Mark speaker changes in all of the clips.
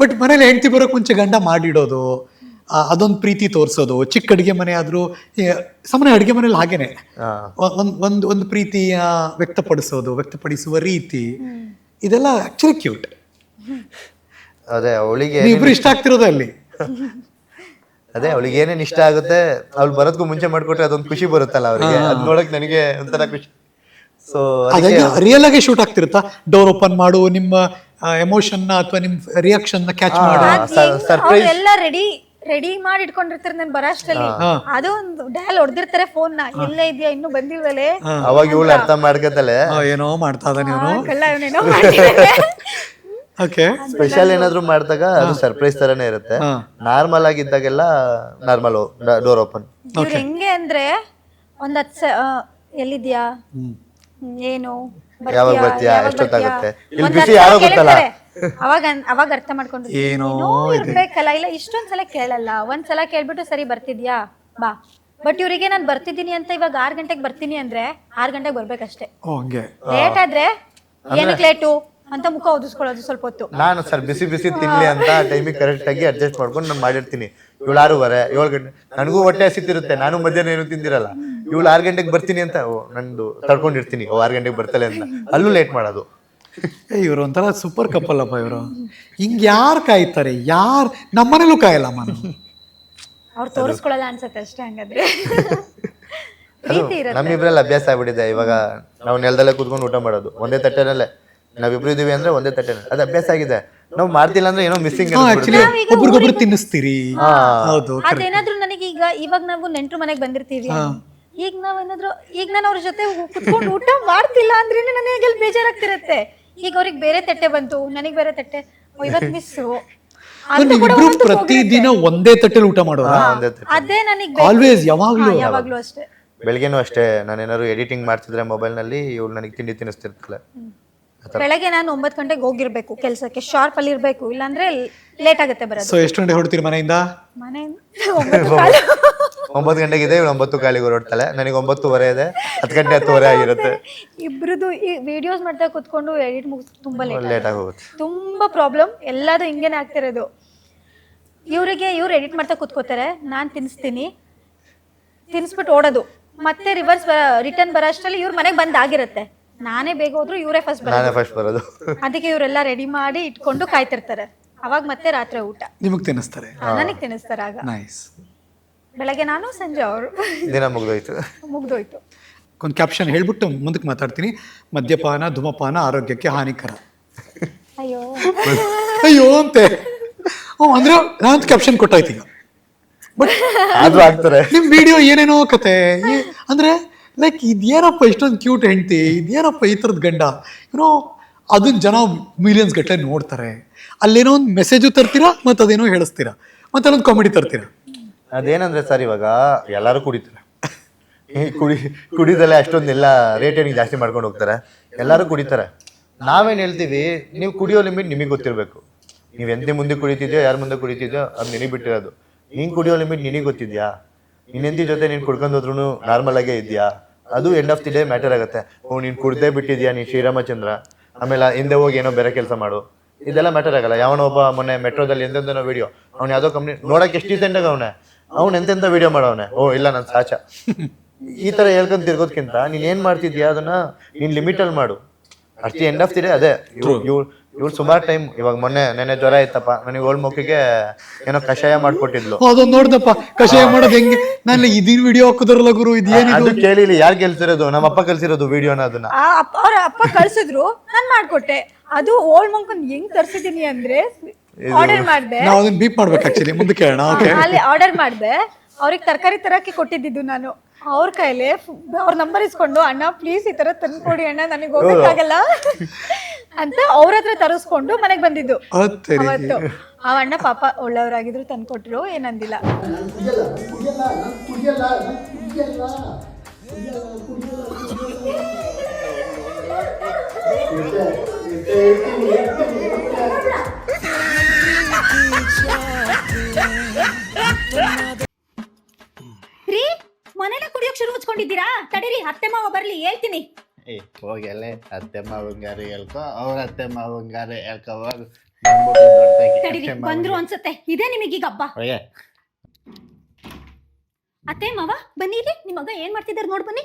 Speaker 1: But ಮನೇಲಿ ಹೆಂಡತಿ ಬರೋಕ್ಕೆ ಮುಂಚೆ ಗಂಡ ಮಾಡಿಡೋದು ಅದೊಂದು ಪ್ರೀತಿ ತೋರಿಸೋದು. ಚಿಕ್ಕ ಅಡುಗೆ ಮನೆ ಆದರೂ ಸಾಮಾನ್ಯ ಅಡುಗೆ ಮನೇಲಿ ಹಾಗೇನೆ. ಒಂದು ಒಂದು ಒಂದು ಪ್ರೀತಿಯ ವ್ಯಕ್ತಪಡಿಸೋದು ವ್ಯಕ್ತಪಡಿಸುವ ರೀತಿ. ಇದೆಲ್ಲ ಆಕ್ಚುಲಿ ಕ್ಯೂಟ್
Speaker 2: ಅದೇ ಅವಳಿಗೆ
Speaker 1: ಇಬ್ರು ಇಷ್ಟ ಆಗ್ತಿರೋದು ಅಲ್ಲಿ.
Speaker 2: ಅದೇ ಅವಳಿಗೆ ಏನೇನು ಇಷ್ಟ ಆಗುತ್ತೆ ಅವ್ಳು ಬರೋದಕ್ಕೂ ಮುಂಚೆ ಮಾಡಿಕೊಟ್ರೆ ಅದೊಂದು ಖುಷಿ ಬರುತ್ತಲ್ಲ ಅವ್ರಿಗೆ. ಅದ್ ನೋಡಕ್ ನನಗೆ ಒಂಥರ ಖುಷಿ. ಸೊ
Speaker 1: ರಿಯಲ್ ಆಗಿ ಶೂಟ್ ಆಗ್ತಿರುತ್ತಾ? ಡೋರ್ ಓಪನ್ ಮಾಡು ನಿಮ್ಮ ಎಮೋಷನ್ ಅಥವಾ ನಿಮ್ ರಿಯಾಕ್ಷನ್ನ ಕ್ಯಾಚ್ ಮಾಡೋ
Speaker 2: ಸರ್ಪ್ರೈಸ್
Speaker 3: ಅವ್ರೆಲ್ಲ ರೆಡಿ ರೆಡಿ ಮಾಡಿ ಇಟ್ಕೊಂಡಿರ್ತಾರೆ ನನ್ ಬರಾಷ್ಟಲ್ಲಿ ಅದು ಒಂದು ಡಯಲ್ ಹೊಡೆದಿರ್ತಾರೆ ಫೋನ್ನ. ಇಲ್ಲೇ ಇದೆಯಾ ಇನ್ನು ಬಂದಿಲ್ವಲೆ?
Speaker 2: ಅವಾಗ ಇವಳು ಅರ್ಥ ಮಾಡ್ಕತಾಳೆ
Speaker 1: ಏನೋ ಮಾಡ್ತಾ ಇದ್ದಾನೆ ಇವನು. ಓಕೆ
Speaker 2: ಸ್ಪೆಷಲ್ ಏನಾದ್ರು ಮಾಡಿದಾಗ ಅದು ಸರ್ಪ್ರೈಸ್ ತರನೇ ಇರುತ್ತೆ. ನಾರ್ಮಲ್ ಆಗಿದ್ದಾಗೆಲ್ಲ ನಾರ್ಮಲ್ ಡೋರ್ ಓಪನ್
Speaker 3: ಇವ್ರು ಹೆಂಗೆ ಅಂದ್ರೆ ಒಂದ್ ಹತ್ತು ಎಲ್ಲಿದ್ಯಾ? ಏನು?
Speaker 2: ಯಾವಾಗ ಬರ್ತೀಯಾ? ಎಷ್ಟೊತ್ತಾಗುತ್ತೆ? ಇಲ್ಲಿ ಬಿಸಿ ಯಾರೋ ಗೊತ್ತಲ್ಲ?
Speaker 3: ಅವಾಗ ಅವಾಗ ಅರ್ಥ ಮಾಡ್ಕೊಂಡು
Speaker 1: ಏನೋ
Speaker 3: ಇರ್ಬೇಕಲ್ಲ ಇಲ್ಲ ಇಷ್ಟೊಂದ್ಸಲ ಕೇಳಲ್ಲ. ಒಂದ್ಸಲ ಕೇಳ್ಬಿಟ್ಟು ಸರಿ ಬರ್ತಿದ್ಯಾ? ಬಾ. ಬಟ್ ಇವರಿಗೆ ನಾನು ಬರ್ತಿದ್ದೀನಿ ಅಂತ ಇವಾಗ ಆರ್ ಗಂಟೆಗೆ ಬರ್ತೀನಿ ಅಂದ್ರೆ ಆರ್ ಗಂಟೆಗೆ ಬರ್ಬೇಕಷ್ಟೇ. ಲೇಟ್ ಆದ್ರೆ ಏನಕ್ಕೆ ಲೇಟು ಅಂತ ಮುಖ ಒದಿಸ್ಕೊಳ್ಳೋದು ಸ್ವಲ್ಪ ಹೊತ್ತು.
Speaker 2: ನಾನು ಸರ್ ಬಿಸಿ ಬಿಸಿ ತಿನ್ಲಿ ಅಂತ ಟೈಮಿಗೆ ಕರೆಕ್ಟ್ ಆಗಿ ಅಡ್ಜಸ್ಟ್ ಮಾಡ್ಕೊಂಡು ನಾನು ಮಾಡಿರ್ತೀನಿ. ಇವಳು ಆರೂವರೆ ಏಳು ಗಂಟೆ ನನಗೂ ಹೊಟ್ಟೆ ಹಸಿತಿರುತ್ತೆ ನಾನು ಮಧ್ಯಾಹ್ನ ಏನು ತಿಂದಿರಲ್ಲ. ಇವಳು ಆರು ಗಂಟೆಗೆ ಬರ್ತೀನಿ ಅಂತ ಓ ನಂದು ತಡ್ಕೊಂಡಿರ್ತೀನಿ. ಓ ಆರು ಗಂಟೆಗೆ ಬರ್ತಾಳೆ ಅಂತ. ಅಲ್ಲೂ ಲೇಟ್ ಮಾಡೋದು.
Speaker 1: ಏ ಇವರು ಒಂಥರ ಸೂಪರ್ ಕಪ್ಪಲ್ ಅಪ್ಪ ಇವರು. ಹಿಂಗ್ ಯಾರು ಕಾಯ್ತಾರೆ? ಯಾರು? ನಮ್ಮನೇಲೂ ಕಾಯಲ್ಲ ಮನ.
Speaker 3: ಅವ್ರು ತೋರಿಸ್ಕೊಳ್ಳಲ್ಲ ಅನ್ಸತ್ತೆ ಅಷ್ಟೇ ಹಂಗಾದ್ರೆ. ಪ್ರೀತಿ ಇರುತ್ತೆ.
Speaker 2: ನಮ್ಮಿಬ್ರಲ್ಲಿ ಅಭ್ಯಾಸ ಆಗ್ಬಿಟ್ಟಿದೆ. ಇವಾಗ ನಾವು ನೆಲದಲ್ಲೇ ಕೂತ್ಕೊಂಡು ಊಟ ಮಾಡೋದು. ಒಂದೇ ತಟ್ಟೆನಲ್ಲೇ. ನಾವಿಬ್ರು ಇದೀವಿ ಅಂದ್ರೆ ಒಂದೇ ತಟ್ಟೆ ಅದು ಅಭ್ಯಾಸ ಆಗಿದೆ. ನಾವು ಮಾಡ್ತಿಲ್ಲ ಅಂದ್ರೆ ಏನೋ ಮಿಸ್ಸಿಂಗ್
Speaker 1: ಆಕ್ಚುಲಿ ಒಬ್ರಿಗೊಬ್ರು ತಿನ್ನಿಸ್ತೀರಿ. ಹೌದು
Speaker 3: ಅದೇನಾದ್ರೂ ನನಗೆ ಈಗ ಇವಾಗ ನಾವು ನೆಂಟರು ಮನೆಗೆ ಬಂದಿರ್ತೀವಿ. ಈಗ ನಾವೇನಾದ್ರೂ ಈಗ ನಾನು ಅವ್ರ ಜೊತೆ ಕುತ್ಕೊಂಡು ಊಟ ಮಾಡ್ತಿಲ್ಲ ಅಂದ್ರೆ ನನಗೆ ಅಲ್ಲಿ ಬೇಜಾರಾಗ್ತಿರತ್ತೆ. ಈಗ ಅವ್ರಿಗೆ ಬೇರೆ ತಟ್ಟೆ ಬಂತು ನನಗೆ ಬೇರೆ ತಟ್ಟೆ. ಇವತ್ತು ಮಿಸ್ಸು
Speaker 1: ನೀವಿಬ್ರು ಪ್ರತಿದಿನ ಒಂದೇ ತಟ್ಟೆಲಿ ಊಟ
Speaker 2: ಮಾಡೋದು
Speaker 3: ಅದೇ ನನಗೆ
Speaker 1: ಆಲ್ವೇಸ್ ಯಾವಾಗ್ಲೂ.
Speaker 3: ಯಾವಾಗ್ಲೂ ಅಷ್ಟೇ.
Speaker 2: ಬೆಳಗ್ಗೆನೂ ಅಷ್ಟೇ. ನಾನು ಏನಾದ್ರು ಎಡಿಟಿಂಗ್ ಮಾಡ್ತಿದ್ರೆ ಮೊಬೈಲ್ನಲ್ಲಿ ಇವಳು ನನಗೆ ತಿಂಡಿ ತಿನ್ನಿಸ್ತಿರ್ತಾಳೆ.
Speaker 3: ಬೆಳಗ್ಗೆ ನಾನು ಒಂಬತ್ತು ಗಂಟೆಗೆ ಹೋಗಿರ್ಬೇಕು ಕೆಲಸಕ್ಕೆ ಶಾರ್ಪ್ ಅಲ್ಲಿ ಇರ್ಬೇಕು ಇಲ್ಲಾಂದ್ರೆ ಲೇಟ್ ಆಗುತ್ತೆ ಬರೋದು.
Speaker 1: ಸೊ ಎಷ್ಟು ಗಂಟೆ ಹೊರಡ್ತೀರಿ ಮನೆಯಿಂದ?
Speaker 3: ಮನೆಯಿಂದ ಒಂಬತ್ತು ಕಾಲು.
Speaker 2: ಒಂಬತ್ತು ಗಂಟೆಗಿದೆ ಇವಳು ಒಂಬತ್ತು ಕಾಲಿಗೆ ಹೊರಡ್ತಾಳೆ. ನನಗೆ ಒಂಬತ್ತುವರೆ ಇದೆ ಹತ್ತು ಗಂಟೆ ಹತ್ತುವರೆ ಆಗಿರುತ್ತೆ.
Speaker 3: ಇಬ್ರದ್ದು ಈ ವಿಡಿಯೋಸ್ ಮಾಡ್ತಾ ಕುತ್ಕೊಂಡು ಎಡಿಟ್ ಮುಗಿಸ್ ತುಂಬಾ ಲೇಟ್
Speaker 2: ಲೇಟ್ ಆಗಿ ಹೋಗುತ್ತೆ
Speaker 3: ತುಂಬಾ ಪ್ರಾಬ್ಲಮ್ ಎಲ್ಲದು ಹಿಂಗೇನೆ ಆಗ್ತಿರೋದು. ಇವರಿಗೆ ಇವ್ರು ಎಡಿಟ್ ಮಾಡ್ತಾ ಕುತ್ಕೋತಾರೆ. ನಾನು ತಿನ್ನಿಸ್ತೀನಿ ತಿನ್ನಿಸ್ಬಿಟ್ಟು ಓಡೋದು. ಮತ್ತೆ ರಿವರ್ಸ್ ರಿಟರ್ನ್ ಬರೋ ಅಷ್ಟರಲ್ಲಿ ಇವ್ರ ಮನೆಗೆ ಬಂದ್ ಆಗಿರುತ್ತೆ. ನಾನೇ ಬೇಗ ಹೋದ್ರು ಇವರೇ ಫಸ್ಟ್ ಬರೋದು.
Speaker 2: ನಾನೇ ಫಸ್ಟ್ ಬರೋದು.
Speaker 3: ಅದಕ್ಕೆ ಇವರೆಲ್ಲ ರೆಡಿ ಮಾಡಿ ಇಟ್ಕೊಂಡು ಕಾಯ್ತಿರ್ತಾರೆ. ಅವಾಗ ಮತ್ತೆ ರಾತ್ರಿ ಊಟ.
Speaker 1: ನಿಮಗೆ ತಿನ್ನಿಸ್ತಾರೆ.
Speaker 3: ನನಗೆ ತಿನ್ನಿಸ್ತಾರೆ ಆಗ.
Speaker 1: ನೈಸ್
Speaker 3: ಬೆಳಗ್ಗೆ ನಾನು ಸಂಜೆ ಅವರು.
Speaker 2: ದಿನ ಮುಗಿದೋಯ್ತು.
Speaker 3: ಮುಗ್ದೋಯ್ತು.
Speaker 1: ಒಂದು ಕ್ಯಾಪ್ಷನ್ ಹೇಳ್ಬಿಟ್ಟು ಮುಂದಕ್ಕೆ ಮಾತಾಡ್ತೀನಿ. ಮದ್ಯಪಾನ ಧೂಮಪಾನ ಆರೋಗ್ಯಕ್ಕೆ ಹಾನಿಕರ.
Speaker 3: ಅಯ್ಯೋ.
Speaker 1: ಅಯ್ಯೋ ಅಂತೆ. ಓ ಅಂದ್ರೆ ನಾನು ಕ್ಯಾಪ್ಷನ್ ಕೊಟ್ಟಾಯ್ತು ಈಗ. ಬಟ್
Speaker 2: ಆದ್ರೂ ಆಗ್ತಾರೆ.
Speaker 1: ನಿಮ್ ವಿಡಿಯೋ ಏನೇನೋ ಕತೆ. ಏ- ಅಂದ್ರೆ ಲೈಕ್ ಇದೇನಪ್ಪ ಇಷ್ಟೊಂದು ಕ್ಯೂಟ್ ಹೆಂಡ್ತಿ ಇದೇನಪ್ಪ ಈ ಥರದ ಗಂಡ. ಏನೋ ಅದನ್ನ ಜನ ಮಿಲಿಯನ್ಸ್ ಗಟ್ಟಲೆ ನೋಡ್ತಾರೆ. ಅಲ್ಲೇನೋ ಒಂದು ಮೆಸೇಜು ತರ್ತೀರಾ, ಮತ್ತು ಅದೇನೋ ಹೇಳಿಸ್ತೀರಾ? ಮತ್ತು ಅಲ್ಲೊಂದು ಕಾಮಿಡಿ ತರ್ತೀರಾ?
Speaker 2: ಅದೇನಂದರೆ ಸರ್, ಇವಾಗ ಎಲ್ಲರೂ ಕುಡಿತಾರೆ. ಕುಡಿ, ಕುಡಿದಲ್ಲೇ ಅಷ್ಟೊಂದೆಲ್ಲ ರೇಟ್ ಏನಿಗೆ ಜಾಸ್ತಿ ಮಾಡ್ಕೊಂಡು ಹೋಗ್ತಾರೆ. ಎಲ್ಲರೂ ಕುಡಿತಾರೆ. ನಾವೇನು ಹೇಳ್ತೀವಿ, ನೀವು ಕುಡಿಯೋ ಲಿಮಿಟ್ ನಿಮಗೆ ಗೊತ್ತಿರಬೇಕು. ನೀವು ಎಂದೇ ಮುಂದೆ ಕುಡಿತಿದ್ಯೋ, ಯಾರ ಮುಂದೆ ಕುಡಿತಿದ್ಯೋ, ಅದು ನಿನಗೆ ಬಿಟ್ಟಿರೋದು. ನೀನು ಕುಡಿಯೋ ಲಿಮಿಟ್ ನಿನಗೆ ಗೊತ್ತಿದ್ಯಾ? ನಿನ್ನ ಹೆಂಡತಿ ಜೊತೆ ನೀನು ಕುಡ್ಕೊಂಡು ಹೋದ್ರೂ ನಾರ್ಮಲ್ ಆಗೇ ಇದೆಯಾ? ಅದು end of the day matter ಆಗುತ್ತೆ. ಓ ನೀನು ಕುಡ್ದೇ ಬಿಟ್ಟಿದ್ಯಾ ನೀನು ಶ್ರೀರಾಮಚಂದ್ರ? ಆಮೇಲೆ ಹಿಂದೆ ಹೋಗಿ ಏನೋ ಬೇರೆ ಕೆಲಸ ಮಾಡು. ಇದೆಲ್ಲ ಮ್ಯಾಟರ್ ಆಗಲ್ಲ. ಯಾವನೋ ಒಬ್ಬ ಮೊನ್ನೆ ಮೆಟ್ರೋದಲ್ಲಿ ಎಂತೆಂತನೋ ವಿಡಿಯೋ ಅವ್ನು ಯಾವುದೋ ಕಂಪ್ನಿ ನೋಡಕ್ಕೆ ಎಷ್ಟು ಡೀಸೆಂಟಾಗ ಅವನೇ. ಅವ್ನು ಎಂತೆಂಥ ವಿಡಿಯೋ ಮಾಡವನೆ? ಓ ಇಲ್ಲ ನಾನು ಸಾಚ. ಈ ಥರ ಹೇಳ್ಕೊಂಡು ತಿರ್ಗೋದ್ಕಿಂತ ನೀನು ಏನು ಮಾಡ್ತಿದ್ಯಾ ಅದನ್ನು ನೀನು ಲಿಮಿಟಲ್ಲಿ ಮಾಡು. ಅಷ್ಟು ಎಂಡ್ ಆಫ್ ದಿ ಡೇ ಅದೇ. ಇವ್ರು ಸುಮಾರು ಟೈಮ್ ಇವಾಗ ಮೊನ್ನೆ ನೆನ್ನೆ ಜ್ವರ ಇತ್ತಪ್ಪ ನನಗೆ ಓಲ್ಡ್ ಮುಖಿಗೆ ಏನೋ ಕಷಾಯ ಮಾಡ್ಕೊಟ್ಟಿದ್ಲು.
Speaker 1: ಅದೊಂದು ನೋಡ್ದಪ್ಪ ಕಷಾಯ ಮಾಡೋದು ಹೆಂಗೆ? ನಾನು ಇದೀನ್ ವಿಡಿಯೋ ಹಾಕಿದ್ರಲ್ಲ ಗುರು ಇದೇನಿದು
Speaker 2: ಅದು ಕೇಳಿಲ್ಲ ಯಾರು ಕಲ್ಸಿರೋದು ನಮ್ಮ ಅಪ್ಪ ಕಲ್ಸಿರೋದು ವಿಡಿಯೋನ ಅದನ್ನ.
Speaker 3: ಆ ಅಪ್ಪ ಅವ್ರ ಅಪ್ಪ ಕಳ್ಸಿದ್ರು ನಾನ್ ಮಾಡ್ಕೊಟ್ಟೆ. ಅದು ಓಲ್ಡ್ ಮಂಕನ್ ಹೆಂಗ್ ತರ್ಸಿದೀನಿ ಅಂದ್ರೆ ಆರ್ಡರ್ ಮಾಡ್ದೆ.
Speaker 1: ನಾವು ಅದನ್ನ ಬೀಪ್ ಮಾಡ್ಬೇಕು ಆಕ್ಚುಲಿ ಮುಂದೆ ಕೇಳೋಣ ಓಕೆ
Speaker 3: ಅಲ್ಲಿ ಆರ್ಡರ್ ಮಾಡ್ದೆ. ಅವ್ರಿಗೆ ತರಕಾರಿ ತರಕ್ಕೆ ಕೊಟ್ಟಿದ್ದು ನಾನು. ಅವ್ರ ಕೈಲೇ ಅವ್ರ ನಂಬರ್ ಇಸ್ಕೊಂಡು ಅಣ್ಣ ಪ್ಲೀಸ್ ಈ ತರ ತಂದ್ಕೊಡಿ ಅಣ್ಣ ನನಗೆ ಹೋಗಕ್ಕಾಗಲ್ಲ ಅಂತ ಅವ್ರ ಹತ್ರ ತರಿಸ್ಕೊಂಡು ಮನೆಗೆ ಬಂದಿದ್ದು. ಅವತ್ತು ಆ ಅಣ್ಣ ಪಾಪ ಒಳ್ಳೆಯವರಾಗಿದ್ರು ತಂದ್ಕೊಟ್ರು ಏನಂದಿಲ್ಲ. ಹೇಳ್ತೀನಿ.
Speaker 4: ಏ ಹೋಗಲೆ ಅತ್ತೆ ಮಾವಂಗಾರೆ ಹೇಳ್ಕೊ ಅವ್ರ ಅತ್ತೆ ಮಾವಂಗಾರೆ ಹೇಳ್ಕೊ ಹೋಗು.
Speaker 3: ತಡೀರಿ ಬಂದ್ರು ಅನ್ಸುತ್ತೆ. ಇದೇ ನಿಮಗೀಗ ಹಬ್ಬ? ಅತ್ತೆ ಮಾವ ಬನ್ನಿರಿ. ನಿಮ್ಮ ಮಗ ಏನ್ ಮಾಡ್ತಿದ್ದಾರೆ ನೋಡ್ ಬನ್ನಿ.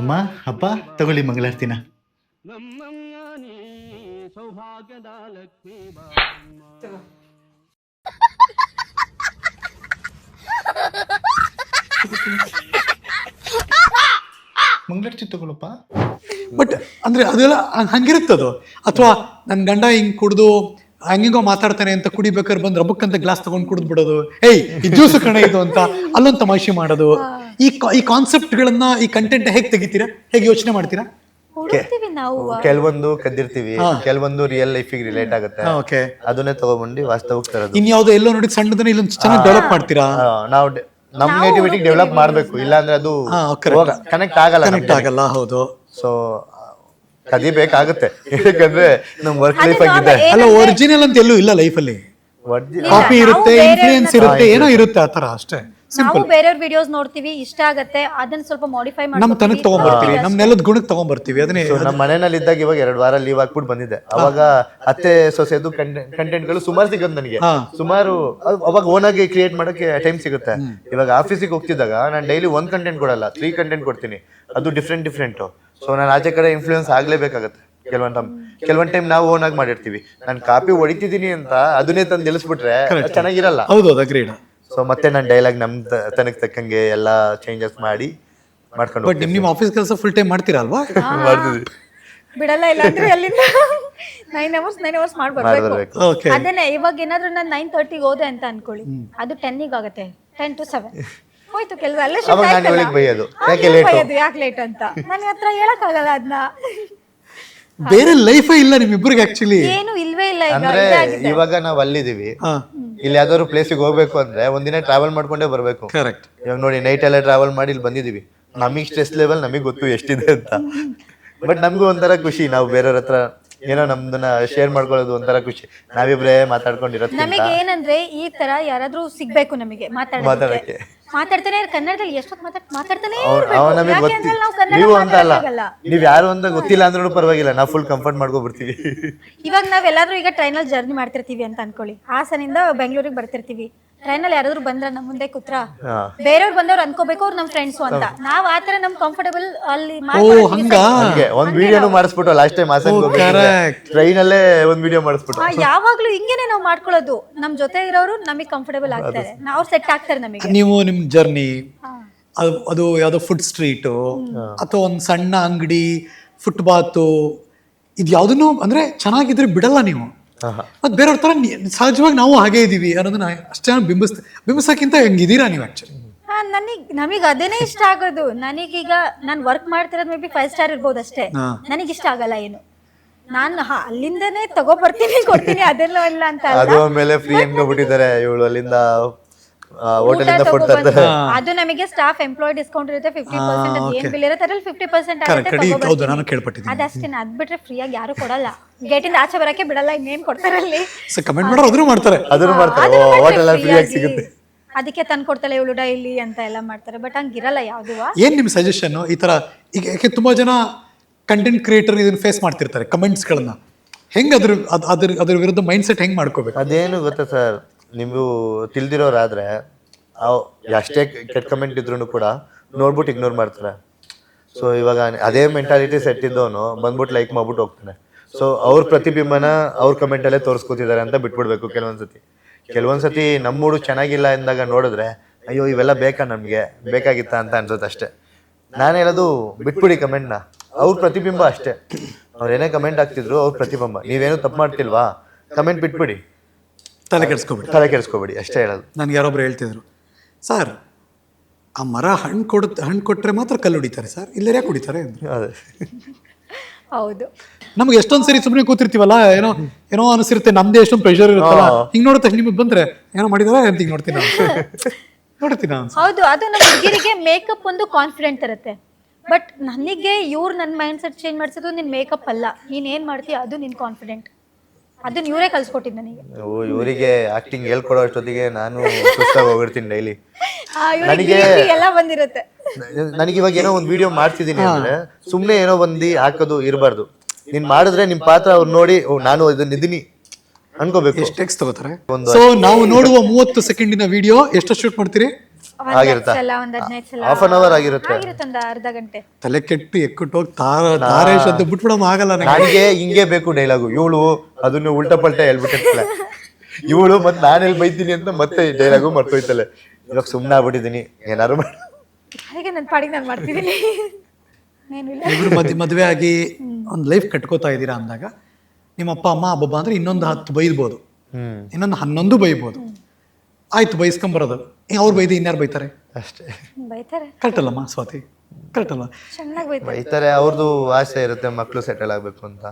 Speaker 2: ಅಮ್ಮ ಅಪ್ಪ ತಗೊಳ್ಳಿ ಮಂಗಳಾರ್ತಿನ. ಮಂಗಳಾರ್ತಿ ಚಿತ್ರಗಳಪ್ಪ
Speaker 1: ಬಟ್ ಅಂದ್ರೆ ಅದೆಲ್ಲ ಹಂಗ್- ಹಂಗಿರುತ್ತದು ಅಥವಾ ನನ್ನ ಗಂಡ ಹಿಂಗ್ ಕುಡ್ದು ಹಂಗಿಂಗೋ ಮಾತಾಡ್ತಾನೆ ಅಂತ ಕುಡಿಬೇಕಾದ್ರೆ ಬಂದ್ ರಬ್ಬಕ್ಕಂತ ಗ್ಲಾಸ್ ತಗೊಂಡ್ ಕುಡಿದ್ ಬಿಡೋದು. ಏಯ್ ಜ್ಯೂಸ್ ಕಣ ಇದು ಅಂತ ಅಲ್ಲೊಂದು ತಮಾಷೆ ಮಾಡೋದು. ಈ ಈ ಕಾನ್ಸೆಪ್ಟ್ಗಳನ್ನ ಈ ಕಂಟೆಂಟ್ ಹೇಗೆ ತೆಗಿತೀರಾ? ಹೇಗೆ ಯೋಚನೆ ಮಾಡ್ತೀರಾ?
Speaker 3: ಹುಡುಕ್ತೀವಿ ನಾವು
Speaker 2: ಕೆಲವೊಂದು ಕದ್ದಿರ್ತೀವಿ. ಕೆಲವೊಂದು ರಿಯಲ್ ಲೈಫಿಗೆ ರಿಲೇಟ್ ಆಗುತ್ತೆ.
Speaker 1: ಓಕೆ.
Speaker 2: ಅದನ್ನೇ ತಗೊಂಡ್ಬಂದು ವಾಸ್ತವಕ್ಕೆ ತರೋದು.
Speaker 1: ಇನ್ಯಾವುದೋ ಎಲ್ಲೋ ನೋಡಿ ಸಣ್ಣದನ್ನ ಇಲ್ಲೊಂದು ಚೆನ್ನಾಗಿ ಡೆವಲಪ್ ಮಾಡ್ತೀರಾ?
Speaker 2: ನಾವು ನಮ್ ನೇಟಿವಿಟಿ ಡೆವಲಪ್ ಮಾಡ್ಬೇಕು. ಇಲ್ಲಾಂದ್ರೆ ಅದು ಕನೆಕ್ಟ್ ಆಗಲ್ಲ
Speaker 1: ಕನೆಕ್ಟ್ ಆಗಲ್ಲ ಹೌದು.
Speaker 2: ಸೊ ಕದಿಬೇಕಾಗುತ್ತೆ. ಯಾಕಂದ್ರೆ ನಮ್ ವರ್ಕ್ ಲೈಫ್ ಆಗಿದೆ.
Speaker 1: ಅಲ್ಲ ಒರಿಜಿನಲ್ ಅಂತ ಎಲ್ಲೂ ಇಲ್ಲ ಲೈಫಲ್ಲಿ ಕಾಪಿ ಇರುತ್ತೆ ಇನ್ಫ್ಲೂಯೆನ್ಸ್ ಇರುತ್ತೆ ಏನೋ ಇರುತ್ತೆ. ಆ ತರ ಅಷ್ಟೇ.
Speaker 3: ನಾವು ಬೇರೆಯವ್ರ ವಿಡಿಯೋಸ್ ನೋಡ್ತೀವಿ ಇಷ್ಟ ಆಗುತ್ತೆ ಅದನ್ನ ಸ್ವಲ್ಪ ಮಾಡಿಫೈ
Speaker 1: ನಮ್ ತನಕ್ ತಗೊಂಡ್ಬರ್ತೀವಿ ನಮ್ಮ ನೆಲದ ಗುಣಕ್ ತಗೊಂಡ್ಬರ್ತೀವಿ ಅದನ್ನೇ
Speaker 2: ಸೊ ನಮ್ಮ ಮನೆಯಲ್ಲಿ ಇದ್ದಾಗ ಇವಾಗ ಎರಡು ವಾರ ಲೀವ್ ಹಾಕ್ಬಿಟ್ಟು ಬಂದಿದ್ದೆ. ಅವಾಗ ಅತ್ತೆ ಸೊಸೆದು ಕಂಟೆಂಟ್ಗಳು ಸುಮಾರು ಸಿಗುತ್ತೆ ನನಗೆ. ಸುಮಾರು ಅವ್- ಅವಾಗ ಓನ್ ಆಗಿ ಕ್ರಿಯೇಟ್ ಮಾಡಕ್ಕೆ ಟೈಮ್ ಸಿಗುತ್ತೆ. ಇವಾಗ ಆಫೀಸಿಗೆ ಹೋಗ್ತಿದ್ದಾಗ ನಾನು ಡೈಲಿ ಒಂದ್ ಕಂಟೆಂಟ್ ಕೊಡಲ್ಲ ತ್ರೀ ಕಂಟೆಂಟ್ ಕೊಡ್ತೀನಿ. ಅದು ಡಿಫ್ರೆಂಟ್ ಡಿಫ್ರೆಂಟ್ ಸೊ ನಾನು ಆಚೆ ಕಡೆ ಇನ್ಫ್ಲೂಯೆನ್ಸ್ ಆಗ್ಲೇಬೇಕಾಗತ್ತೆ. ಕೆಲವೊಂದ್ ಟೈಮ್ ಕೆಲವೊಂದ್ ಟೈಮ್ ನಾವು ಓನ್ ಆಗಿ ಮಾಡಿರ್ತೀವಿ. ನಾನು ಕಾಪಿ ಹೊಡಿತಿದ್ದೀನಿ ಅಂತ ಅದನ್ನೇ ತಂದು ನಿಲ್ಲಿಸ್ಬಿಟ್ರೆ ಅದ್ ಚೆನ್ನಾಗಿರಲ್ಲ.
Speaker 1: ಹೌದು ಅದು ಅಗ್ರೀಡ್
Speaker 2: ಸೊ ಮತ್ತೆ ನಾನು ಡೈಲಾಗ್ ನಮ್ ತ- ತನಕ್ ತಕ್ಕಂಗೆ ಎಲ್ಲ ಚೇಂಜಸ್ ಮಾಡಿ ಮಾಡ್ಕೊಂಡು
Speaker 1: ಬಟ್ ನಿಮ್ ನಿಮ್ ಆಫೀಸ್ ಕೆಲಸ ಫುಲ್ ಟೈಮ್ ಮಾಡ್ತೀರಾ ಅಲ್ವಾ?
Speaker 2: ಮಾಡ್ತಿದ್ವಿ.
Speaker 3: ಬಿಡಲ್ಲ ಇಲ್ಲ ಅಂದ್ರೆ ಅಲ್ಲಿಂದ ನೈನ್ ಅವರ್ಸ್ ನೈನ್ ಅವರ್ಸ್ ಮಾಡಿ ಬರ್ಬೇಕು
Speaker 2: ಬರ್ಬೇಕು
Speaker 1: ಓಕೆ
Speaker 3: ಅದನ್ನೇ ಇವಾಗ ಏನಾದ್ರೂ ನಾನು ನೈನ್ ತರ್ಟಿಗೆ ಹೋದೆ ಅಂತ ಅನ್ಕೊಳ್ಳಿ. ಅದು ಟೆನ್ನಿಗೆ ಆಗುತ್ತೆ. ಟೆನ್ ಟು ಸೆವೆನ್ ಹೋಯ್ತು ಕೆಲಸ ಅಲ್ಲೇ
Speaker 2: ಅವಾಗ ನಾನು
Speaker 3: ಆಯ್ತಲ್ಲ.
Speaker 2: ಇವಳಿಗೆ ಬೈಯೋದು. ಯಾಕೆ ಲೇಟು
Speaker 3: ಯಾಕೆ ಲೇಟ್ ಅಂತ? ನನಗೆ ಹತ್ರ ಹೇಳಕ್ ಆಗಲ್ಲ ಅದನ್ನ
Speaker 1: ಬೇರೆ ಲೈಫೇ ಇಲ್ಲ ನಿಮ್ಮಿಬ್ಬರಿಗೆ ಆಕ್ಚುಲಿ
Speaker 3: ಏನು ಇಲ್ವೇ ಇಲ್ಲ ಈಗ
Speaker 2: ಅಂದ್ರೆ ಇವಾಗ ನಾವ್ ಅಲ್ಲಿದೀವಿ
Speaker 1: ಹಾ.
Speaker 2: ಇಲ್ಲಿ ಯಾವ್ದಾದ್ರು ಪ್ಲೇಸಿಗೆ ಹೋಗ್ಬೇಕು ಅಂದ್ರೆ ಒಂದಿನ ಟ್ರಾವೆಲ್ ಮಾಡ್ಕೊಂಡೇ ಬರ್ಬೇಕು.
Speaker 1: ಕರೆಕ್ಟ್
Speaker 2: ಇವಾಗ ನೋಡಿ ನೈಟ್ ಎಲ್ಲ ಟ್ರಾವೆಲ್ ಮಾಡಿ ಇಲ್ಲಿ ಬಂದಿದೀವಿ ನಮಗ್ ಸ್ಟ್ರೆಸ್ ಲೆವೆಲ್ ನಮಗೆ ಗೊತ್ತು ಎಷ್ಟಿದೆ ಅಂತ. ಬಟ್ ನಮಗೂ ಒಂಥರ ಖುಷಿ ನಾವು ಬೇರೆಯವ್ರ ಹತ್ರ ಏನೋ ನಮ್ದನ್ನ ಶೇರ್ ಮಾಡ್ಕೊಳ್ಳೋದು ಒಂಥರ ಖುಷಿ. ನಾವಿಬ್ರೇ ಮಾತಾಡ್ಕೊಂಡಿರೋದು
Speaker 3: ನಮಗೆ ಏನಂದ್ರೆ ಈ ತರ ಯಾರಾದ್ರೂ ಸಿಗ್ಬೇಕು ನಮಗೆ ಮಾತಾಡೋದಕ್ಕೆ.
Speaker 2: ಮಾತಾಡಕ್ಕೆ.
Speaker 3: ಮಾತಾಡ್ತಾನೆ ಕನ್ನಡದಲ್ಲಿ ಎಷ್ಟೊತ್ತು ಮಾತಾಡ್ ಮಾತಾಡ್ತಾನೆ
Speaker 2: ಅವ್ನ್ ಅವ ನಮಗೆ
Speaker 3: ಯಾಕೆ ನಾವು
Speaker 2: ನೀವು ಅಂತ ಅಲ್ಲ.
Speaker 3: ಮಾತಾಡಕ್ಕಾಗಲ್ಲ.
Speaker 2: ಯಾರು ಅಂತ ಗೊತ್ತಿಲ್ಲ ಅಂದ್ರೂ ಪರವಾಗಿಲ್ಲ ನಾವು ಫುಲ್ ಕಂಫರ್ಟ್ ಮಾಡ್ಕೊಬಿಡ್ತೀವಿ.
Speaker 3: ಇವಾಗ ನಾವೆಲ್ಲಾದ್ರೂ ಈಗ ಟ್ರೈನಲ್ಲಿ ಜರ್ನಿ ಮಾಡ್ತಿರ್ತೀವಿ ಅಂತ ಅನ್ಕೊಳ್ಳಿ. ಹಾಸನಿಂದ ಬೆಂಗಳೂರಿಗೆ ಬರ್ತಿರ್ತೀವಿ. ಟ್ರೈನಲ್ಲಿ ಯಾರಾದ್ರೂ ಬಂದ್ರ ನಮ್ಮ ಮುಂದೆ ಕೂತ್ರ. ಬೇರೆಯವ್ರು ಬಂದವ್ರು ಅನ್ಕೋಬೇಕು ಅವ್ರು ನಮ್ ಫ್ರೆಂಡ್ಸ್ ಅಂತ. ನಾವ್ ಆತರ ನಮ್ ಕಂಫರ್ಟಬಲ್ ಅಲ್ಲಿ
Speaker 1: ಓ ಹಂಗೆ?
Speaker 2: ಒಂದ್ ವಿಡಿಯೋನು ಮಾಡಿಸ್ಬಿಟ್ಟು ಲಾಸ್ಟ್ ಟೈಮ್ ಆಸೆ
Speaker 1: correct.
Speaker 2: ಟ್ರೈನ್ ಅಲ್ಲೇ ಒಂದ್ ವಿಡಿಯೋ ಮಾಡಿಸ್ಬಿಟ್ಟು
Speaker 3: ಆ, ಯಾವಾಗ್ಲೂ ಹಿಂಗೇನೆ ನಾವ್ ಮಾಡ್ಕೊಳ್ಳೋದು. ನಮ್ ಜೊತೆ ಇರೋರು ನಮಗ್ ಕಂಫರ್ಟಬಲ್ ಆಗ್ತಾರೆ. ಅವ್ರು ಸೆಟ್ ಆಗ್ತಾರೆ ನಮಗೆ.
Speaker 1: ನೀವು ನಿಮ್ ಜರ್ನಿ ಅದು ಅದು ಯಾವ್ದೋ ಫುಡ್ ಸ್ಟ್ರೀಟ್ ಅಥವಾ ಒಂದು ಸಣ್ಣ ಅಂಗಡಿ ಫುಟ್ಬಾತ್ ಇದು ಯಾವ್ದನ್ನು ಅಂದ್ರೆ ಚೆನ್ನಾಗಿದ್ರೆ ಬಿಡಲ್ಲ ನೀವು. ಮತ್ತೆ ಬೇರೆಯವ್ರ ತರ ಸಹಜವಾಗಿ ನಾವು ಹಾಗೆ ಇದೀವಿ ಅನ್ನೋದನ್ನ ಅಷ್ಟೇ ಬಿಂಬಿಸ್ತ ಬಿಂಬಿಸೋಕ್ಕಿಂತ ಹೆಂಗಿದ್ದೀರಾ ನೀವು ಆಕ್ಚುಲಿ
Speaker 3: ನನಗ್ ನಮಗ್ ಅದೇನೇ ಇಷ್ಟ ಆಗೋದು. ನನಗೀಗ ನಾನು ವರ್ಕ್ ಮಾಡ್ತಿರೋದು ಮೇ ಬಿ ಫೈವ್ ಸ್ಟಾರ್ ಇರ್ಬೋದು ಅಷ್ಟೇ. ನನಗೆ ಇಷ್ಟ ಆಗಲ್ಲ ಏನು. ನಾನು ಹಾ ಅಲ್ಲಿಂದನೇ ತಗೋ ಬರ್ತೀನಿ ಕೊಡ್ತೀನಿ ಅದೆಲ್ಲ ಇಲ್ಲ ಅಂತ
Speaker 2: ಅದು ಆಮೇಲೆ ಫ್ರೀ ಇವಳು ಅಲ್ಲಿಂದ ಹೋಟೆಲ್
Speaker 3: ಊಟ
Speaker 2: ಇಂದ ಫುಡ್. ತರ್ತಾರೆ.
Speaker 3: ಅದು ನಮಗೆ ಸ್ಟಾಫ್ ಎಂಪ್ಲಾಯ್ ಡಿಸ್ಕೌಂಟ್ ಇರುತ್ತೆ ಫಿಫ್ಟಿ ಪರ್ಸೆಂಟ್ ಅದು ಏನ್ ಬಿಲ್ ಇರುತ್ತೆ ಅದ್ರಲ್ಲಿ ಫಿಫ್ಟಿ ಪರ್ಸೆಂಟ್
Speaker 1: ಕರೆಕ್ಟ್ ಹೌದು ನಾನು ಕೇಳ್ಪಟ್ಟಿದ್ದೀನಿ.
Speaker 3: ಅದಷ್ಟೇ ಅದ್ ಬಿಟ್ರೆ ಫ್ರೀಯಾಗಿ ಯಾರು ಕೊಡಲ್ಲ. ಗೇಟಿಂದ ಆಚೆ ಬರಕ್ಕೆ ಬಿಡಲ್ಲ ಇನ್ನೇನ್ ಕೊಡ್ತಾರಲ್ಲಿ
Speaker 1: ಸೊ ಕಮೆಂಟ್ ಮಾಡೋರು ಅದ್ರೂ ಮಾಡ್ತಾರೆ.
Speaker 2: ಅದನ್ನು ಮಾಡ್ತಾರೆ. ಹೋಟೆಲ್ ಅಲ್ಲಿ ಫ್ರೀ ಆಗಿ
Speaker 3: free ಆಗಿ.
Speaker 2: ಸಿಗುತ್ತೆ.
Speaker 3: ಅದಕ್ಕೆ ತಂದು ಕೊಡ್ತಾಳೆ ಇವಳು ಡೈಲಿ ಅಂತ ಎಲ್ಲ ಮಾಡ್ತಾರೆ. ಬಟ್ ಹಂಗಿರಲ್ಲ ಯಾವುದು.
Speaker 1: ಏನ್ ನಿಮ್ ಸಜೆಷನ್ ಈ ತರ ಈಗ ಯಾಕೆ ತುಂಬಾ ಜನ ಕಂಟೆಂಟ್ ಕ್ರಿಯೇಟರ್ ಇದನ್ನ ಫೇಸ್ ಮಾಡ್ತಿರ್ತಾರೆ ಕಮೆಂಟ್ಸ್ ಗಳನ್ನ. ಹೆಂಗ್ ಅದ್ರ ಅದ್- ಅದ್ರ ಅದ್ರ ವಿರುದ್ಧ ಮೈಂಡ್ ಸೆಟ್ ಹೆಂಗ್ ಮಾಡ್ಕೋಬೇಕು?
Speaker 2: ಅದೇನು ಗೊತ್ತಾ ಸರ್ ನೀವು ತಿಳಿದಿರೋರಾದರೆ ಎಷ್ಟೇ ಕೆಟ್ಟ ಕಮೆಂಟ್ ಇದ್ರೂ ಕೂಡ ನೋಡ್ಬಿಟ್ಟು ಇಗ್ನೋರ್ ಮಾಡ್ತಾರೆ. ಸೊ ಇವಾಗ ಅದೇ ಮೆಂಟಾಲಿಟಿ ಸೆಟ್ ಇದ್ದವನು ಬಂದ್ಬಿಟ್ಟು ಲೈಕ್ ಮಾಡ್ಬಿಟ್ಟು ಹೋಗ್ತಾನೆ. ಸೊ ಅವ್ರ ಪ್ರತಿಬಿಂಬನ ಅವ್ರ ಕಮೆಂಟಲ್ಲೇ ತೋರಿಸ್ಕೊತಿದ್ದಾರೆ ಅಂತ ಬಿಟ್ಬಿಡ್ಬೇಕು ಕೆಲವೊಂದ್ಸತಿ. ಕೆಲವೊಂದ್ಸತಿ ನಮ್ಮ ನಮ್ಮೂಡು ಚೆನ್ನಾಗಿಲ್ಲ ಎಂದಾಗ ನೋಡಿದ್ರೆ, ಅಯ್ಯೋ, ಇವೆಲ್ಲ ಬೇಕಾ ನಮಗೆ? ಬೇಕಾಗಿತ್ತಾ ಅಂತ ಅನ್ಸುತ್ತೆ ಅಷ್ಟೇ. ನಾನು ಹೇಳೋದು ಬಿಟ್ಬಿಡಿ ಕಮೆಂಟ್ನ ಅವ್ರ ಪ್ರತಿಬಿಂಬ ಅಷ್ಟೇ. ಅವ್ರು ಏನೇ ಕಮೆಂಟ್ ಹಾಕ್ತಿದ್ರು ಅವ್ರ ಪ್ರತಿಬಿಂಬ. ನೀವೇನು ತಪ್ಪು ಮಾಡ್ತಿಲ್ವಾ? ಕಮೆಂಟ್ ಬಿಟ್ಬಿಡಿ.
Speaker 1: ತಲೆ ಕೆಡಿಸ್ಕೊಬೇಡಿ.
Speaker 2: ತಲೆ ಕೆಡಿಸ್ಕೋಬೇಡಿ ಅಷ್ಟೇ ಹೇಳೋದು.
Speaker 1: ನನಗೆ ಯಾರೊಬ್ರು ಹೇಳ್ತಿದ್ರು ಸರ್ ಆ ಮರ ಹಣ್ಣು ಕೊಡ ಹಣ್ಣು ಕೊಟ್ಟರೆ ಮಾತ್ರ ಕಲ್ಲು ಹೊಡಿತಾರೆ ಸರ್ ಇಲ್ಲರೇ ಯಾಕೆ ಹೊಡಿತಾರೆ? ಅಂದ್ರು.
Speaker 2: ಅದೇ.
Speaker 3: ಹೌದು.
Speaker 1: ನಮ್ಗೆ ಎಷ್ಟೊಂದು ಸರಿ ಸುಮ್ಮನೆ ಕೂತಿರ್ತೀವಲ್ಲ ಏನೋ ಏನೋ ಅನಿಸಿರುತ್ತೆ ನಮ್ದೇ ಎಷ್ಟೊಂದು ಪ್ರೆಷರ್ ಇರುತ್ತಲ್ಲ ಹಿಂಗೆ ನೋಡಿದ ತಕ್ಷಣ ನಿಮಗೆ ಬಂದ್ರೆ ಏನೋ ಮಾಡಿದಾರ ಅಂತ ಹಿಂಗೆ ನೋಡ್ತೀನಿ ನಾನು ನೋಡ್ತೀನಿ ನಾನು
Speaker 3: ಹೌದು ಅದು ನಮ್ಮ ಹುಡುಗಿರಿಗೆ ಮೇಕಪ್ ಒಂದು ಕಾನ್ಫಿಡೆಂಟ್ ಇರುತ್ತೆ ಬಟ್ ನನಗೆ ಇವ್ರು ನನ್ನ ಮೈಂಡ್ ಸೆಟ್ ಚೇಂಜ್ ಮಾಡಿಸೋದು ನಿನ್ನ ಮೇಕಪ್ ಅಲ್ಲ. ನೀನು ಏನ್ ಮಾಡ್ತೀಯ ಅದು ನಿನ್ ಕಾನ್ಫಿಡೆಂಟ್ ಅದನ್ನ ಇವರೇ ಕಳ್ಸ್ಕೊಟ್ಟಿದ್ದು ನನಗೆ.
Speaker 2: ಓ ಇವರಿಗೆ ಆಕ್ಟಿಂಗ್ ಹೇಳ್ಕೊಡೋ ಅಷ್ಟೊತ್ತಿಗೆ ನಾನು ಸುಸ್ತಾಗಿ ಹೋಗಿರ್ತೀನಿ ಡೈಲಿ ನನಗೆ-
Speaker 3: ಎಲ್ಲ ಬಂದಿರುತ್ತೆ.
Speaker 2: ನನಗೆ ಇವಾಗ ಏನೋ ಒಂದು ವಿಡಿಯೋ ಮಾಡ್ತಿದ್ದೀನಿ ಅಂದ್ರೆ ಸುಮ್ಮನೆ ಏನೋ ಬಂದು ಹಾಕೋದು ಇರಬಾರ್ದು. ನೀನ್ ಮಾಡಿದ್ರೆ ನಿಮ್ ಪಾತ್ರ ಅವ್ರು ನೋಡಿ ಓ ನಾನು ಇದನ್ನ ಇದೀನಿ ಅನ್ಕೋಬೇಕು.
Speaker 1: ಎಷ್ಟು ಟೆಕ್ಸ್ ತಗೋತಾರೆ? ಸೊ ನಾವು ನೋಡುವ ಮೂವತ್ತು ಸೆಕೆಂಡಿನ ವಿಡಿಯೋ ಎಷ್ಟು ಶೂಟ್ ಮಾಡ್ತೀರಿ?
Speaker 3: ಸಲ ಒಂದ್ ಹದಿನೈದು ಸಲ.
Speaker 2: ಹಾಫ್ ಅನ್ ಅವರ್ ಆಗಿರುತ್ತೆ.
Speaker 3: ಆಗಿರುತ್ತೆ ಒಂದು ಅರ್ಧ ಗಂಟೆ.
Speaker 1: ತಲೆ ಕೆಟ್ಟು ಎಕ್ಕಟ್ಟು ಹೋಗಿ ತಾರ ತಾರೇಶ್ ಅಂತ ಬಿಟ್ಬಿಡಮ್ ಆಗಲ್ಲ ನನಗೆ
Speaker 2: ನನಗೆ ಹಿಂಗೆ ಬೇಕು ಡೈಲಾಗು ಇವಳು ಅದನ್ನು ಉಲ್ಟಾ ಪಲ್ಟಾ ಹೇಳ್ಬಿಟ್ಟಿರ್ತಾಳೆ. ಇವಳು ಮತ್ತೆ ನಾನು ಎಲ್ಲಿ ಬೈತೀನಿ ಅಂತ ಮತ್ತೆ ಡೈಲಾಗು ಮರ್ತೋಯ್ತಾಳೆ ಇವಾಗ ಸುಮ್ಮನೆ ಆಗ್ಬಿಟ್ಟಿದ್ದೀನಿ ಏನಾರು ಮಾಡಿ
Speaker 3: ಅದಕ್ಕೆ ನನ್ನ ಪಾಡಿಗೆ ನಾನು ಮಾಡ್ತಿದ್ದೀನಿ. ಏನು ಇಲ್ಲ
Speaker 1: ಇಬ್ರು ಮದ್ ಮದುವೆ ಆಗಿ ಒಂದು ಲೈಫ್ ಕಟ್ಕೋತಾ ಇದ್ದೀರಾ ಅಂದಾಗ ನಿಮ್ಮ ಅಪ್ಪ ಅಮ್ಮ ಅಬ್ಬಬ್ಬ ಅಂದ್ರೆ ಇನ್ನೊಂದು ಹತ್ತು ಬೈದ್ಬೋದು
Speaker 2: ಹ್ಮ್.
Speaker 1: ಇನ್ನೊಂದು ಹನ್ನೊಂದು ಬೈಬೋದು ಆಯ್ತು ಬೈಸ್ಕೊಂಬರೋದು. ಅವ್ರು ಬೈದು ಇನ್ಯಾರು ಬೈತಾರೆ?
Speaker 2: ಅಷ್ಟೇ.
Speaker 3: ಬೈತಾರೆ.
Speaker 1: ಕರೆಕ್ಟ್ ಅಲ್ಲಮ್ಮ ಸ್ವಾತಿ? ಕರೆಕ್ಟ್ ಅಲ್ಲ
Speaker 3: ಚೆನ್ನಾಗಿ ಬೈತಾರೆ.
Speaker 2: ಬೈತಾರೆ ಅವ್ರದ್ದು ಆಸೆ ಇರುತ್ತೆ ಮಕ್ಕಳು ಸೆಟಲ್ ಆಗಬೇಕು ಅಂತ.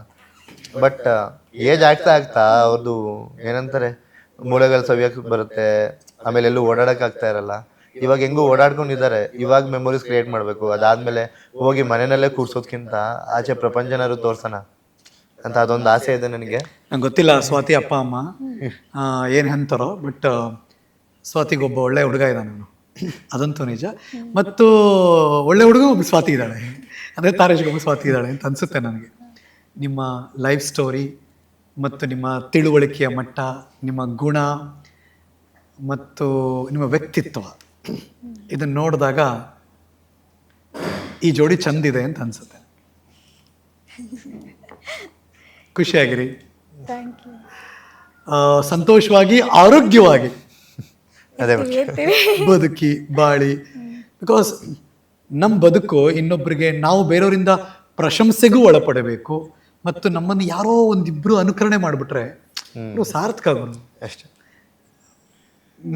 Speaker 2: ಬಟ್ ಏಜ್ ಆಗ್ತಾ ಆಗ್ತಾ ಅವ್ರದ್ದು ಏನಂತಾರೆ ಮೂಳೆಗಳು ಸವಿಯಕ್ಕೆ ಬರುತ್ತೆ ಆಮೇಲೆ ಎಲ್ಲೂ ಓಡಾಡಕ್ ಆಗ್ತಾ ಇರಲ್ಲ. ಇವಾಗ ಹೆಂಗೂ ಓಡಾಡ್ಕೊಂಡಿದ್ದಾರೆ ಇವಾಗ ಮೆಮೊರೀಸ್ ಕ್ರಿಯೇಟ್ ಮಾಡಬೇಕು. ಅದಾದ್ಮೇಲೆ ಹೋಗಿ ಮನೆಯಲ್ಲೇ ಕೂರ್ಸೋದ್ಕಿಂತ ಆಚೆ ಪ್ರಪಂಚನಾರು ತೋರ್ಸೋಣ ಅಂತ ಅದೊಂದು ಆಸೆ ಇದೆ ನನಗೆ.
Speaker 1: ನಂಗೆ ಗೊತ್ತಿಲ್ಲ ಸ್ವಾತಿ ಅಪ್ಪ ಅಮ್ಮ. ಏನು ಅಂತಾರೋ ಬಟ್ ಸ್ವಾತಿಗೆ ಒಬ್ಬ ಒಳ್ಳೆ ಹುಡುಗ ಇದ್ದಾನೆ ಅವನು. ಅದಂತೂ ನಿಜ. ಮತ್ತು ಒಳ್ಳೆ ಹುಡುಗ ಒಬ್ಬ ಸ್ವಾತಿ ಇದ್ದಾಳೆ. ಅಂದರೆ ತಾರೇಶ್ಗೊಬ್ಬ ಸ್ವಾತಿ ಇದ್ದಾಳೆ ಅಂತ ಅನಿಸುತ್ತೆ ನನಗೆ. ನಿಮ್ಮ ಲೈಫ್ ಸ್ಟೋರಿ ಮತ್ತು ನಿಮ್ಮ ತಿಳುವಳಿಕೆಯ ಮಟ್ಟ ನಿಮ್ಮ ಗುಣ ಮತ್ತು ನಿಮ್ಮ ವ್ಯಕ್ತಿತ್ವ ಇದನ್ನು ನೋಡಿದಾಗ ಈ ಜೋಡಿ ಚಂದಿದೆ ಅಂತ ಅನಿಸುತ್ತೆ. ಖುಷಿಯಾಗಿರಿ. ಸಂತೋಷವಾಗಿ ಆರೋಗ್ಯವಾಗಿ.
Speaker 2: ಅದೇ
Speaker 1: ಬದುಕಿ ಬಾಳಿ. ಬಿಕಾಸ್ ನಮ್ಮ ಬದುಕು ಇನ್ನೊಬ್ಬರಿಗೆ ನಾವು ಬೇರೆಯವರಿಂದ ಪ್ರಶಂಸೆಗೂ ಒಳಪಡಬೇಕು. ಮತ್ತು ನಮ್ಮನ್ನು ಯಾರೋ ಒಂದಿಬ್ರು ಅನುಕರಣೆ ಮಾಡಿಬಿಟ್ರೆ ಸಾರ್ಥಕ ಆಗೋದು.
Speaker 2: ಅಷ್ಟೇ.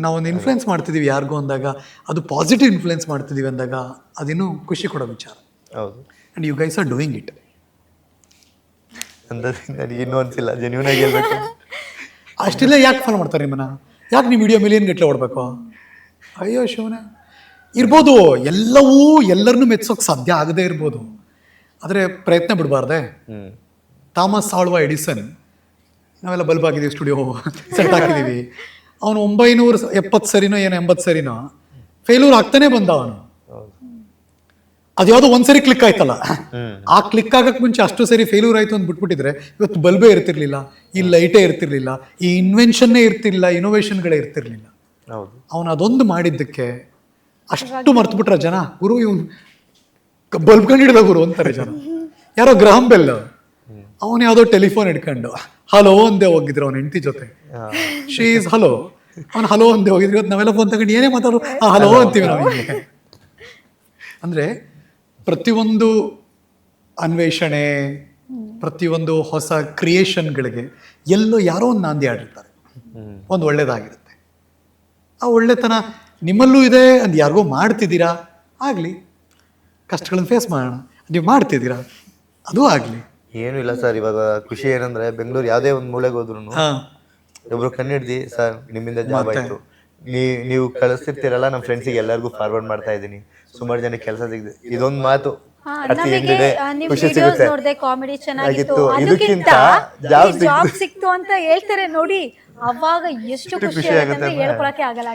Speaker 1: ಒಂದು ಇನ್ಫ್ಲುಯೆನ್ಸ್ ಮಾಡ್ತಿದ್ದೀವಿ ಯಾರಿಗೂ ಅಂದಾಗ ಅದು ಪಾಸಿಟಿವ್ ಇನ್ಫ್ಲುಯೆನ್ಸ್ ಮಾಡ್ತಿದ್ದೀವಿ ಅಂದಾಗ ಅದಿನ್ನೂ ಖುಷಿ ಕೊಡೋ ವಿಚಾರ.
Speaker 2: ಹೌದು.
Speaker 1: And you guys are doing it
Speaker 2: ಅಂದ್ರೆ ಇನ್ನೂ ಅನ್ಸಿಲ್ಲ ಜೆನ್ಯೂನ್ ಆಗಿ ಹೇಳ್ಬೇಕು.
Speaker 1: ಅಷ್ಟೆಲ್ಲ ಯಾಕೆ ಫಾಲೋ ಮಾಡ್ತಾರೆ ನಿಮ್ಮನ್ನ? ಯಾಕೆ ನೀವು ವಿಡಿಯೋ ಮಿಲಿಯನ್ ಗಟ್ಟಲೆ ಓಡಬೇಕು ಅಯ್ಯೋ ಶಿವನ. ಇರ್ಬೋದು ಎಲ್ಲವೂ ಎಲ್ಲರನ್ನೂ ಮೆಚ್ಚೋಕೆ ಸಾಧ್ಯ ಆಗದೇ ಇರ್ಬೋದು. ಆದರೆ ಪ್ರಯತ್ನ ಬಿಡಬಾರ್ದೆ. ಥಾಮಸ್ ಆಳ್ವ ಎಡಿಸನ್ ನಾವೆಲ್ಲ ಬಲ್ಬ್ ಹಾಕಿದ್ದೀವಿ ಸ್ಟುಡಿಯೋ ಸೆಟ್ ಹಾಕಿದ್ದೀವಿ ಅವನು ಒಂಬೈನೂರು ಎಪ್ಪತ್ತು ಸರಿನೋ ಏನೋ ಎಂಬತ್ತು ಸರಿನೋ ಫೇಲ್ಯೂರ್ ಆಗ್ತಾನೆ ಬಂದ ಅವನು. ಅದ್ಯಾವುದೋ ಒಂದ್ಸರಿ ಕ್ಲಿಕ್ ಆಯ್ತಲ್ಲ. ಆ ಕ್ಲಿಕ್ ಆಗಕ್ ಮುಂಚೆ ಅಷ್ಟು ಸರಿ ಫೇಲ್ಯೂರ್ ಆಯ್ತು ಅಂತ ಬಿಟ್ಬಿಟ್ಟಿದ್ರೆ ಇವತ್ತು ಬಲ್ಬೇ ಇರ್ತಿರ್ಲಿಲ್ಲ ಈ ಲೈಟೇ ಇರ್ತಿರ್ಲಿಲ್ಲ ಈ ಇನ್ವೆನ್ಷನ್ನೇ ಇರ್ತಿರ್ಲಿಲ್ಲ ಇನೋವೇಷನ್ಗಳೇ ಇರ್ತಿರ್ಲಿಲ್ಲ.
Speaker 2: ಹೌದು.
Speaker 1: ಅವನು ಅದೊಂದು ಮಾಡಿದ್ದಕ್ಕೆ ಅಷ್ಟು ಮರ್ತು ಬಿಟ್ರ ಜನ. ಗುರು ಇವನು ಬಲ್ಬ್ ಕಂಡು ಹಿಡಿದ ಗುರು ಅಂತಾರೆ ಜನ. ಯಾರೋ ಗ್ರಹಂ ಬೆಲ್ ಅವನು ಯಾವುದೋ ಟೆಲಿಫೋನ್ ಇಟ್ಕೊಂಡು ಹಲೋ ಅಂದೇ ಹೋಗಿದ್ರು ಅವನ ಹೆಂಡತಿ ಜೊತೆ. She is hello. ಅವನು ಹಲೋ ಅಂದೇ ಹೋಗಿದ್ರು. ಇವತ್ತು ನಾವೆಲ್ಲ ಫೋನ್ ತಗೊಂಡು ಏನೇ ಮಾತಾಡೋ ಹಲೋ ಅಂತೀವಿ ನಾವು ಅಂದರೆ ಪ್ರತಿಯೊಂದು ಅನ್ವೇಷಣೆ ಪ್ರತಿಯೊಂದು ಹೊಸ ಕ್ರಿಯೇಷನ್ಗಳಿಗೆ ಎಲ್ಲೋ ಯಾರೋ ಒಂದು ನಾಂದಿ ಆಡಿರ್ತಾರೆ. ಒಂದು ಒಳ್ಳೇದಾಗಿರುತ್ತೆ. ಆ ಒಳ್ಳೆತನ ನಿಮ್ಮಲ್ಲೂ ಇದೆ ಅದು ಯಾರಿಗೋ ಮಾಡ್ತಿದ್ದೀರಾ? ಆಗಲಿ. ಕಷ್ಟಗಳನ್ನು ಫೇಸ್ ಮಾಡೋಣ. ನೀವು ಮಾಡ್ತಿದ್ದೀರಾ? ಅದು ಆಗಲಿ.
Speaker 2: ಏನೂ ಇಲ್ಲ ಸರ್ ಇವಾಗ ಖುಷಿ ಏನಂದ್ರೆ ಬೆಂಗಳೂರು ಯಾವುದೇ ಒಂದು ಮೂಲೆಗೆ ಹೋದ್ರು ಒಬ್ರು ಕಣ್ಣಿಡ್ದಿ ಸರ್ ನಿಮ್ಮಿಂದ ಜಾಬ್ ಆಯ್ತು. ನೀವು ಕಳಿಸ್ತಿರ್ತೀರಲ್ಲ ನಮ್ಮ ಫ್ರೆಂಡ್ಸಿಗೆ ಎಲ್ಲರಿಗೂ ಫಾರ್ವರ್ಡ್ ಮಾಡ್ತಾ ಇದ್ದೀನಿ. ಸುಮಾರು ಜನ ಕೆಲಸ ಸಿಗಿದೆ ಇದೊಂದು ಮಾತು
Speaker 3: ನಮಗೆ ನಿಮ್ ವಿಡಿಯೋಸ್
Speaker 2: ಸಿಗುತ್ತೆ.
Speaker 3: ಕಾಮಿಡಿ ಚೆನ್ನಾಗಿತ್ತು. ಅದಕ್ಕಿಂತ ಜಾಬ್ ಸಿಕ್ತು ಅಂತ ಹೇಳ್ತಾರೆ ನೋಡಿ. ಅವಾಗ ಎಷ್ಟು ಖುಷಿ ಆಗುತ್ತೆ. ಹೇಳ್ಕೊಳಕ್ಕೆ ಆಗಲ್ಲ.